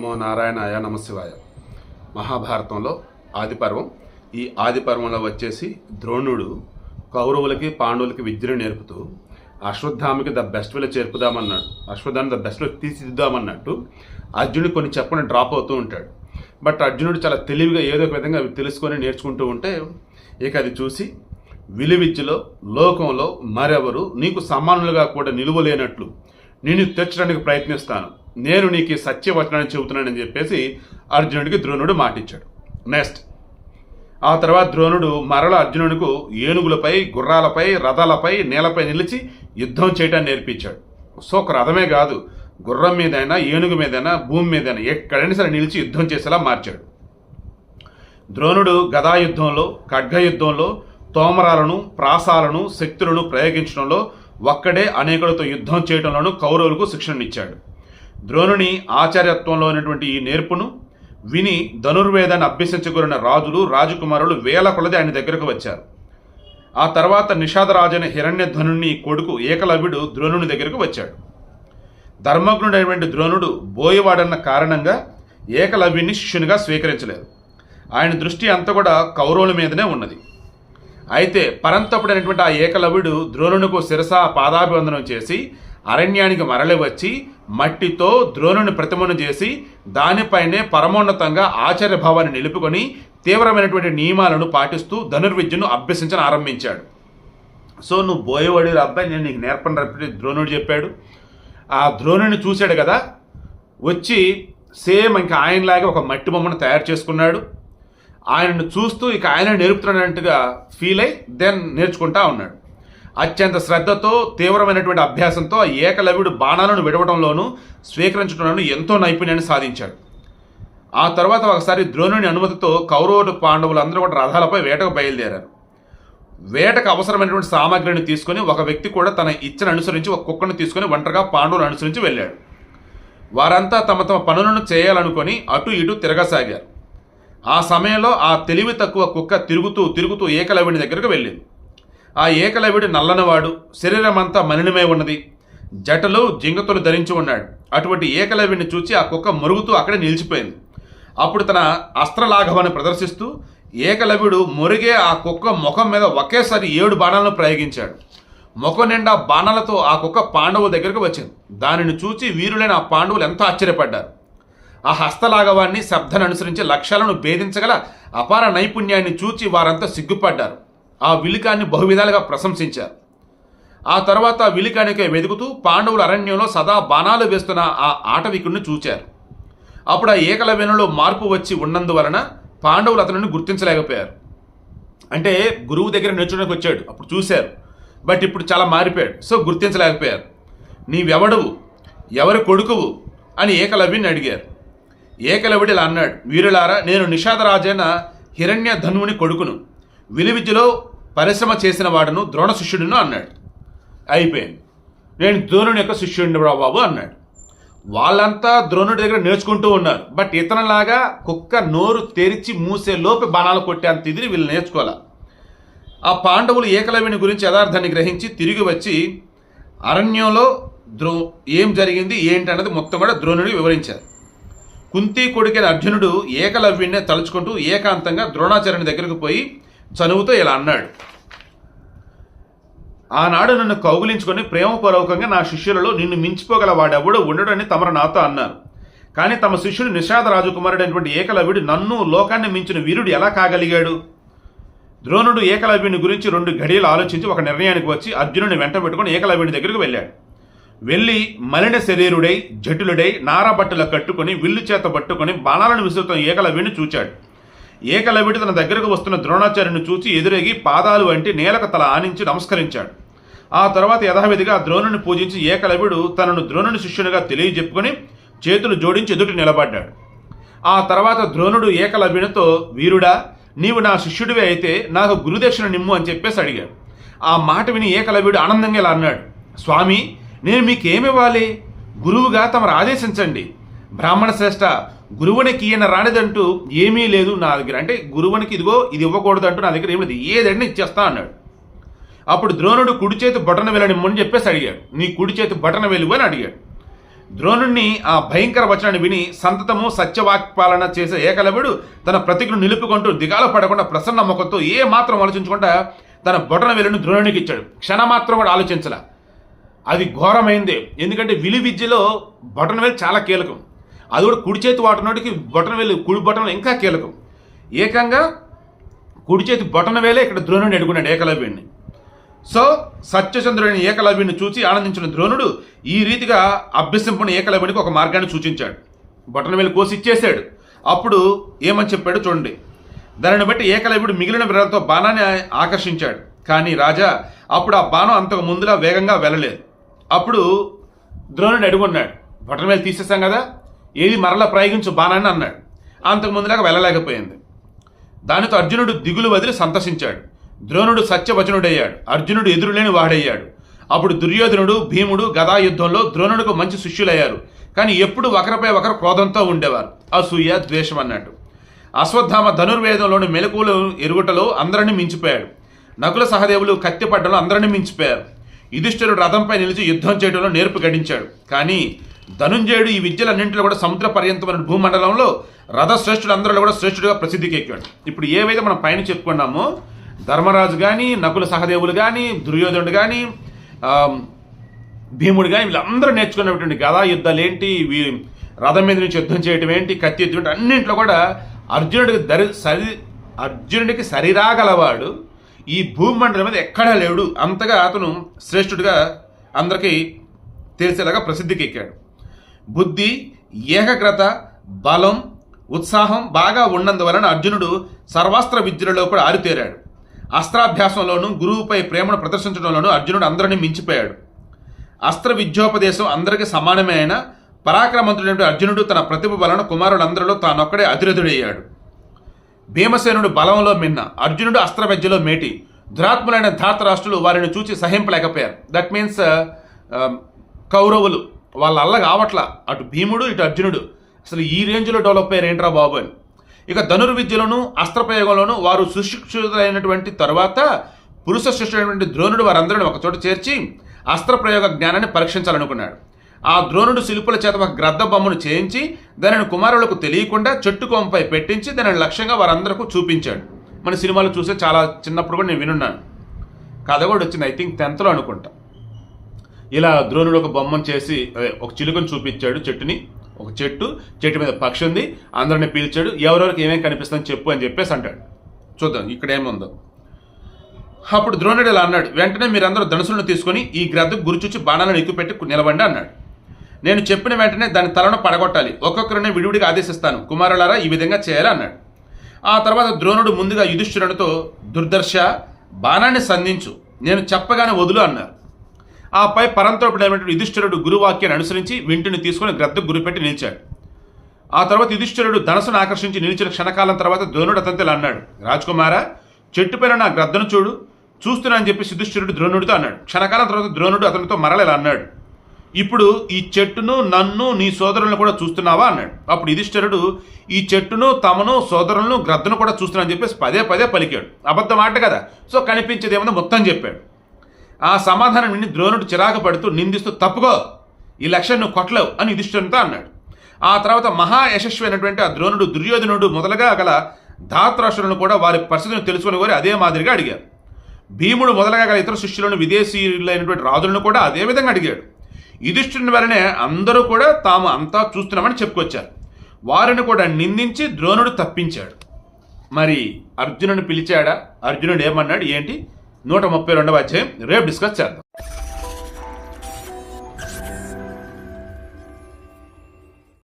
నమో నారాయణాయ నమశివాయ. మహాభారతంలో ఆదిపర్వం. ఈ ఆదిపర్వంలో వచ్చేసి ద్రోణుడు కౌరవులకి పాండవులకి విద్యను నేర్పుతూ అశ్వత్థామకి ద బెస్ట్ వేలో చేర్పుదామన్నాడు. అశ్వత్థాన్ని ద బెస్ట్లో తీసిదిద్దామన్నట్టు అర్జునుడు కొన్ని చెప్పని డ్రాప్ అవుతూ ఉంటాడు. బట్ అర్జునుడు చాలా తెలివిగా ఏదో ఒక విధంగా అవి తెలుసుకొని నేర్చుకుంటూ ఉంటే ఇక అది చూసి విలువిద్యలో లోకంలో మరెవరు నీకు సమానులుగా కూడా నిలువలేనట్లు నేను తెచ్చడానికి ప్రయత్నిస్తాను. నేను నీకు సత్యవచనాన్ని చెబుతున్నానని చెప్పేసి అర్జునుడికి ద్రోణుడు మాటిచ్చాడు. నెక్స్ట్ ఆ తర్వాత ద్రోణుడు మరల అర్జునుడికి ఏనుగులపై గుర్రాలపై రథాలపై నేలపై నిలిచి యుద్ధం చేయటాన్ని నేర్పించాడు. సో ఒక రథమే కాదు గుర్రం మీదైనా ఏనుగు మీదైనా భూమి మీదైనా ఎక్కడైనా సరే నిలిచి యుద్ధం చేసేలా మార్చాడు. ద్రోణుడు గదా యుద్ధంలో ఖడ్గ యుద్ధంలో తోమరాలను ప్రాసాలను శక్తులను ప్రయోగించడంలో ఒక్కడే అనేకులతో యుద్ధం చేయడంలోనూ కౌరవులకు శిక్షణనిచ్చాడు. ద్రోణుని ఆచార్యత్వంలో ఉన్నటువంటి ఈ నేర్పును విని ధనుర్వేదాన్ని అభ్యసించగలిగిన రాజులు రాజకుమారులు వేల కొలది ఆయన దగ్గరకు వచ్చారు. ఆ తర్వాత నిషాదరాజైన హిరణ్యధనుని కొడుకు ఏకలవ్యుడు ద్రోణుని దగ్గరకు వచ్చాడు. ధర్మజ్ఞుడైనటువంటి ద్రోణుడు బోయవాడన్న కారణంగా ఏకలవ్యుని శిష్యునిగా స్వీకరించలేదు. ఆయన దృష్టి అంతా కూడా కౌరవుల మీదనే ఉన్నది. అయితే పరంతపుడైనటువంటి ఆ ఏకలవ్యుడు ద్రోణునికు శిరస పాదాభివందనం చేసి అరణ్యానికి మరలి వచ్చి మట్టితో ద్రోణుని ప్రతిమను చేసి దానిపైనే పరమోన్నతంగా ఆచార్యభావాన్ని నిలుపుకొని తీవ్రమైనటువంటి నియమాలను పాటిస్తూ ధనుర్విద్యను అభ్యసించని ఆరంభించాడు. సో నువ్వు బోయవాడి అబ్బాయి నేను నీకు నేర్పని ద్రోణుడు చెప్పాడు. ఆ ద్రోణుని చూశాడు కదా వచ్చి సేమ్ ఇంకా ఆయనలాగే ఒక మట్టి బొమ్మను తయారు చేసుకున్నాడు. ఆయనను చూస్తూ ఇక ఆయన నేర్పుతున్నట్టుగా ఫీల్ అయి దెన్ నేర్చుకుంటా ఉన్నాడు. అత్యంత శ్రద్ధతో తీవ్రమైనటువంటి అభ్యాసంతో ఏకలవ్యుడు బాణాలను విడవడంలోనూ స్వీకరించడంలోనూ ఎంతో నైపుణ్యాన్ని సాధించాడు. ఆ తర్వాత ఒకసారి ద్రోణుని అనుమతితో కౌరవుడు పాండవులందరూ కూడా రథాలపై వేటకు బయలుదేరారు. వేటకు అవసరమైనటువంటి సామాగ్రిని తీసుకొని ఒక వ్యక్తి కూడా తన ఇచ్చను అనుసరించి ఒక కుక్కను తీసుకొని ఒంటరిగా పాండవులు అనుసరించి వెళ్ళాడు. వారంతా తమ తమ పనులను చేయాలనుకొని అటు ఇటు తిరగసాగారు. ఆ సమయంలో ఆ తెలివి తక్కువ కుక్క తిరుగుతూ తిరుగుతూ ఏకలవ్యుడి దగ్గరకు వెళ్ళింది. ఆ ఏకలవిడు నల్లనవాడు శరీరం అంతా మలినమై ఉన్నది. జటలు జింగతులు ధరించి ఉన్నాడు. అటువంటి ఏకలవ్యుడిని చూచి ఆ కుక్క మరుగుతూ అక్కడే నిలిచిపోయింది. అప్పుడు తన అస్త్రలాఘవాన్ని ప్రదర్శిస్తూ ఏకలవ్యుడు మురిగే ఆ కుక్క ముఖం మీద ఒకేసారి ఏడు బాణాలను ప్రయోగించాడు. ముఖం నిండా బాణాలతో ఆ కుక్క పాండవుల దగ్గరకు వచ్చింది. దానిని చూచి వీరులైన ఆ పాండవులు ఎంతో ఆశ్చర్యపడ్డారు. ఆ హస్తలాఘవాన్ని శబ్దాన్ని అనుసరించి లక్ష్యాలను భేదించగల అపార నైపుణ్యాన్ని చూచి వారంతా సిగ్గుపడ్డారు. ఆ విలికాన్ని బహువిధాలుగా ప్రశంసించారు. ఆ తర్వాత విలికానికై వెతుకుతూ పాండవుల అరణ్యంలో సదా బాణాలు వేస్తున్న ఆ ఆటవికుడిని చూచారు. అప్పుడు ఆ ఏకలవ్యంలో మార్పు వచ్చి ఉన్నందువలన పాండవులు అతనిని గుర్తించలేకపోయారు. అంటే గురువు దగ్గర నేర్చుకోవడానికి వచ్చాడు అప్పుడు చూశారు. బట్ ఇప్పుడు చాలా మారిపోయాడు సో గుర్తించలేకపోయారు. నీవెవడవు? ఎవరి కొడుకువు? అని ఏకలవ్యుని అడిగారు. ఏకలవ్యుడు ఇలా అన్నాడు వీరులారా నేను నిషాదరాజైన హిరణ్య ధనువుని కొడుకును. విలువిద్యలో పరిశ్రమ చేసిన వాడును ద్రోణ శిష్యుడును అన్నాడు. అయిపోయింది. నేను ద్రోణుని యొక్క శిష్యుడిని బాబు అన్నాడు. వాళ్ళంతా ద్రోణుడి దగ్గర నేర్చుకుంటూ ఉన్నారు. బట్ ఇతనిలాగా కుక్క నోరు తెరిచి మూసే లోపు బాణాలు కొట్టేంత ఇది వీళ్ళు నేర్చుకోవాలి? ఆ పాండవులు ఏకలవ్యుని గురించి యథార్థాన్ని గ్రహించి తిరిగి వచ్చి అరణ్యంలో ద్రో ఏం జరిగింది ఏంటి అన్నది మొత్తం కూడా ద్రోణుడికి వివరించారు. కుంతి కొడుకైన అర్జునుడు ఏకలవ్యుణ్ణే తలుచుకుంటూ ఏకాంతంగా ద్రోణాచార్యుని దగ్గరకు పోయి చనువుతో ఇలా అన్నాడు. ఆనాడు నన్ను కౌగులించుకొని ప్రేమపూర్వకంగా నా శిష్యులలో నిన్ను మించిపోగల వాడెవడో ఉండడని తమరు నాతో అన్నారు. కానీ తమ శిష్యుడు నిషాద రాజకుమారుడైనటువంటి ఏకలవ్యుడు నన్ను లోకాన్ని మించిన వీరుడు ఎలా కాగలిగాడు? ద్రోణుడు ఏకలవ్యుని గురించి రెండు ఘడియలు ఆలోచించి ఒక నిర్ణయానికి వచ్చి అర్జునుని వెంట పెట్టుకుని ఏకలవ్యుని దగ్గరికి వెళ్ళాడు. వెళ్ళి మలిన శరీరుడై జటులుడై నారబట్టలు కట్టుకుని విల్లు చేత పట్టుకుని బాణాలను విసురుతున్న ఏకలవ్యుని చూచాడు. ఏకలవిడి తన దగ్గరకు వస్తున్న ద్రోణాచార్యుని చూచి ఎదురేగి పాదాలు వంటి నేలకు తల ఆనించి నమస్కరించాడు. ఆ తర్వాత యథావిధిగా ద్రోణుని పూజించి ఏకలవ్యుడు తనను ద్రోణుని శిష్యునిగా తెలియజెప్పుకొని చేతులు జోడించి ఎదుటి నిలబడ్డాడు. ఆ తర్వాత ద్రోణుడు ఏకలవ్యునితో వీరుడా నీవు నా శిష్యుడివే అయితే నాకు గురుదక్షిణ నిమ్ము అని చెప్పేసి అడిగాడు. ఆ మాట విని ఏకలవ్యుడు ఆనందంగా ఇలా అన్నాడు. స్వామి నేను మీకేమివ్వాలి? గురువుగా తమరు ఆదేశించండి. బ్రాహ్మణ శ్రేష్ఠ గురువునికి ఈయన రానిదంటూ ఏమీ లేదు నా దగ్గర. అంటే గురువునికి ఇదిగో ఇది ఇవ్వకూడదు అంటూ నా దగ్గర ఏమి లేదు. ఏదండి ఇచ్చేస్తా అన్నాడు. అప్పుడు ద్రోణుడు కుడి చేతి బటన వెళ్ళనిమ్మని చెప్పేసి అడిగాడు. నీ కుడి చేతి బటన వెలుగు అని అడిగాడు. ద్రోణుణ్ణి ఆ భయంకర వచనాన్ని విని సంతతము సత్యవాక్పాలన చేసే ఏకలవుడు తన ప్రతిజ్ఞను నిలుపుకుంటూ దిగాల పడకుండా ప్రసన్న ముఖంతో ఏ మాత్రం ఆలోచించకుండా తన బొటన వెలును ద్రోణునికి ఇచ్చాడు. క్షణమాత్రం కూడా ఆలోచించలా. అది ఘోరమైంది. ఎందుకంటే విలువిద్యలో బొటన వేలు చాలా కీలకం. అది కూడా కుడి చేతి వాటినోటికి బొటన వేలు కుడి బొటన ఇంకా కీలకం. ఏకంగా కుడి చేతి బొటన వేలే ఇక్కడ ద్రోణుడిని అడుగున్నాడు ఏకలవ్యుడిని సో సత్యచంద్రుడిని ఏకలవ్యుని చూసి ఆనందించిన ద్రోణుడు ఈ రీతిగా అభ్యసింపుని ఏకలవ్యునికి ఒక మార్గాన్ని సూచించాడు. బొటన వేలు కోసి ఇచ్చేశాడు. అప్పుడు ఏమని చెప్పాడు చూడండి. దానిని బట్టి ఏకలవ్యుడు మిగిలిన విరలతో బాణాన్ని ఆకర్షించాడు. కానీ రాజా అప్పుడు ఆ బాణం అంతకు ముందులా వేగంగా వెళ్ళలేదు. అప్పుడు ద్రోణుడు అడుగున్నాడు బొటన వేలు తీసేసాం కదా? ఏది మరలా ప్రయోగించు బాణాన్ని అన్నాడు. అంతకు ముందులాగా వెళ్ళలేకపోయింది. దానితో అర్జునుడు దిగులు వదిలి సంతసించాడు. ద్రోణుడు సత్యవచనుడయ్యాడు. అర్జునుడు ఎదురులేని వాడయ్యాడు. అప్పుడు దుర్యోధనుడు భీముడు గదా యుద్ధంలో ద్రోణుడికి మంచి శిష్యులయ్యారు. కానీ ఎప్పుడు ఒకరిపై ఒకరు క్రోధంతో ఉండేవారు. అసూయ ద్వేషం అన్నట్టు. అశ్వత్థామ ధనుర్వేదంలోని మెలకువలు ఎరుగుటలో అందరినీ మించిపోయాడు. నకుల సహదేవులు కత్తిపడ్డలో అందరినీ మించిపోయారు. యుధిష్ఠిరుడు రథంపై నిలిచి యుద్ధం చేయడంలో నేర్పు గడించాడు. కానీ ధనుంజయుడు ఈ విద్యలన్నింటిలో కూడా సముద్ర పర్యంతమైన భూమండలంలో రథశ్రేష్ఠుడు అందరిలో కూడా శ్రేష్ఠుడిగా ప్రసిద్ధికి ఎక్కాడు ఇప్పుడు ఏవైతే మనం పైన చెప్పుకున్నామో ధర్మరాజు కానీ నకుల సహదేవులు కానీ దుర్యోధనుడు కానీ భీముడు కానీ వీళ్ళందరూ నేర్చుకున్నటువంటి గదా యుద్ధాలు ఏంటి వీ- రథం మీద నుంచి యుద్ధం చేయటం ఏంటి కత్తి యుద్ధం ఏంటి కూడా అర్జునుడికి దరి సరి అర్జునుడికి సరిరాగలవాడు ఈ భూమండలం మీద ఎక్కడా లేడు. అంతగా అతను శ్రేష్ఠుడిగా అందరికీ తెలిసేలాగా ప్రసిద్ధికి ఎక్కాడు బుద్ధి ఏకాగ్రత బలం ఉత్సాహం బాగా ఉన్నందువలన అర్జునుడు సర్వాస్త్ర విద్యలలో కూడా ఆరితేరాడు. అస్త్రాభ్యాసంలోనూ గురువుపై ప్రేమను ప్రదర్శించడంలోనూ అర్జునుడు అందరినీ మించిపోయాడు. అస్త్ర విద్యోపదేశం అందరికీ సమానమే అయినా పరాక్రమంతుడైన అర్జునుడు తన ప్రతిభ వలన కుమారులందరిలో తానొక్కడే అతిరథుడయ్యాడు భీమసేనుడు బలంలో మిన్న అర్జునుడు అస్త్ర విద్యలో మేటి దురాత్ములైన ధాతరాష్ట్రులు వారిని చూచి సహింపలేకపోయారు. దట్ మీన్స్ uh, కౌరవులు వాళ్ళ అల్ల కావట్ల. అటు భీముడు ఇటు అర్జునుడు. అసలు ఈ రేంజ్లో డెవలప్ అయ్యారు ఏంట్రా బాబు అని ఇక ధనుర్విద్యలోను అస్త్రప్రయోగంలోను వారు సుశిక్షితులైనటువంటి తర్వాత పురుష శిష్యుడైనటువంటి ద్రోణుడు వారందరిని ఒకచోట చేర్చి అస్త్రప్రయోగ జ్ఞానాన్ని పరీక్షించాలనుకున్నాడు. ఆ ద్రోణుడు శిల్పుల చేత ఒక గ్రద్ద బొమ్మను చేయించి దానిని కుమారులకు తెలియకుండా చెట్టు కొమ్మపై పెట్టించి దానిని లక్ష్యంగా వారందరికీ చూపించాడు. మన సినిమాలు చూసే చాలా చిన్నప్పుడు కూడా నేను వినున్నాను. కథ కూడా వచ్చింది ఐ థింక్ టెన్త్లో అనుకుంటా. ఇలా ద్రోణుడు ఒక బొమ్మను చేసి అదే, ఒక చిలుకను చూపించాడు చెట్టుని ఒక చెట్టు చెట్టు మీద పక్షి ఉంది అందరిని పీల్చాడు ఎవరెవరికి ఏమేమి కనిపిస్తుందని చెప్పు అని చెప్పేసి అంటాడు. చూద్దాం ఇక్కడ ఏముందో. అప్పుడు ద్రోణుడు ఇలా అన్నాడు వెంటనే మీరందరూ ధనుసులను తీసుకొని ఈ గ్రద్దకు గురిచూచి బాణాలను ఎక్కుపెట్టి నిలబండి అన్నాడు. నేను చెప్పిన వెంటనే దాని తలను పడగొట్టాలి ఒక్కొక్కరిని విడివిడిగా ఆదేశిస్తాను కుమారులారా ఈ విధంగా చేయాలి అన్నాడు. ఆ తర్వాత ద్రోణుడు ముందుగా యుధిష్ఠిరునితో దుర్దర్శ బాణాన్ని సంధించు నేను చెప్పగానే వదులు అన్నారు. ఆ పై పరంతోపుడైనటువంటి యుధిష్ఠిరుడు గురువాక్యాన్ని అనుసరించి వింటిని తీసుకుని గ్రద్ద గురిపెట్టి నిలిచాడు. ఆ తర్వాత యుధిష్ఠిరుడు ధనసును ఆకర్షించి నిలిచిన క్షణకాలం తర్వాత ద్రోణుడు అతనితో అన్నాడు రాజకుమారా చెట్టుపైన నా గ్రద్దను చూడు చూస్తున్నా అని చెప్పి యుధిష్ఠిరుడు ద్రోణుడితో అన్నాడు. క్షణకాలం తర్వాత ద్రోణుడు అతనితో మరల అన్నాడు ఇప్పుడు ఈ చెట్టును నన్ను నీ సోదరులను కూడా చూస్తున్నావా? అన్నాడు. అప్పుడు యుధిష్ఠరుడు ఈ చెట్టును తమను సోదరులను గ్రద్దను కూడా చూస్తున్నా అని చెప్పేసి పదే పదే పలికాడు. అబద్ధం ఆట కదా సో కనిపించేది మొత్తం చెప్పాడు. ఆ సమాధానం విని ద్రోణుడు చిరాకు పడుతూ నిందిస్తూ తప్పుకో ఈ లక్ష్యం నువ్వు కొట్టలేవు అని యుధిష్ఠునితో అన్నాడు. ఆ తర్వాత మహా యశస్వి అయినటువంటి ఆ ద్రోణుడు దుర్యోధనుడు మొదలుగా గల ధాతరాష్ట్రులను కూడా వారి పరిస్థితిని తెలుసుకుని వారి అదే మాదిరిగా అడిగారు. భీముడు మొదలగా గల ఇతర శిష్యులను విదేశీయులైనటువంటి రాజులను కూడా అదే విధంగా అడిగాడు. యుధిష్ఠుని వలనే అందరూ కూడా తాము అంతా చూస్తున్నామని చెప్పుకొచ్చారు. వారిని కూడా నిందించి ద్రోణుడు తప్పించాడు. మరి అర్జునుని పిలిచాడా? అర్జునుడు ఏమన్నాడు? ఏంటి? నూట ముప్పై రెండవ అధ్యాయం. రేపు డిస్కస్ చేద్దాం.